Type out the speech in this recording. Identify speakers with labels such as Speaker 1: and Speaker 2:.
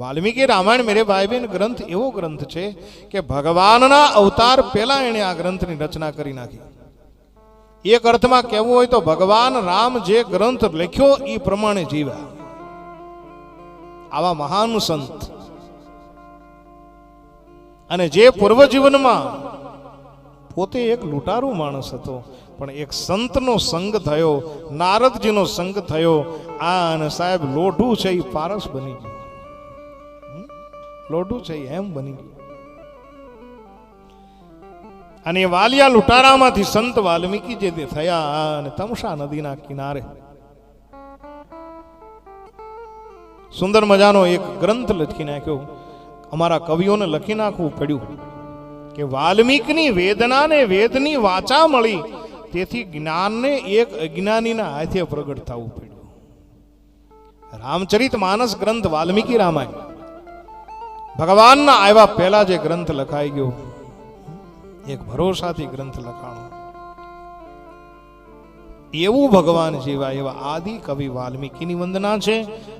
Speaker 1: વાલ્મીકી રામાયણ મેરે ભાઈ બહેન ગ્રંથ એવો ગ્રંથ છે કે ભગવાનના અવતાર પહેલા એણે આ ગ્રંથની રચના કરી નાખી. એક અર્થમાં કહેવું હોય તો ભગવાન રામ જે ગ્રંથ લખ્યો એ પ્રમાણે જીવ્યા. આવા મહાન સંત. અને જે પૂર્વજીવનમાં પોતે એક લૂંટારું માણસ હતો, પણ એક સંતનો સંગ થયો, નારદજીનો સંગ થયો, આ અને સાહેબ લોઢું છે એ પારસ બની ગયું? લોઢું છે, એમ બની ગયું. અને વાલિયા લૂંટારામાંથી સંત વાલ્મીકી જે થયા અને તમસા નદીના કિનારે. સુંદર મજાનો એક ગ્રંથ લખી નાખ્યો. અમારા કવિઓને લખી નાખવું પડ્યું કે વાલ્મીકની વેદનાને વેદની વાચા મળી તેથી જ્ઞાનને એક અજ્ઞાનીના હાથે પ્રગટ થવું પડ્યું. રામચરિત માનસ ગ્રંથ વાલ્મીકી રામાયણ. ભગવાનના આવ્યા પહેલા જે ગ્રંથ લખાઈ ગયો, એક ભરોસાથી ગ્રંથ લખાણો. એવું ભગવાન જેવા એવા આદિ કવિ વાલ્મીકીની વંદના છે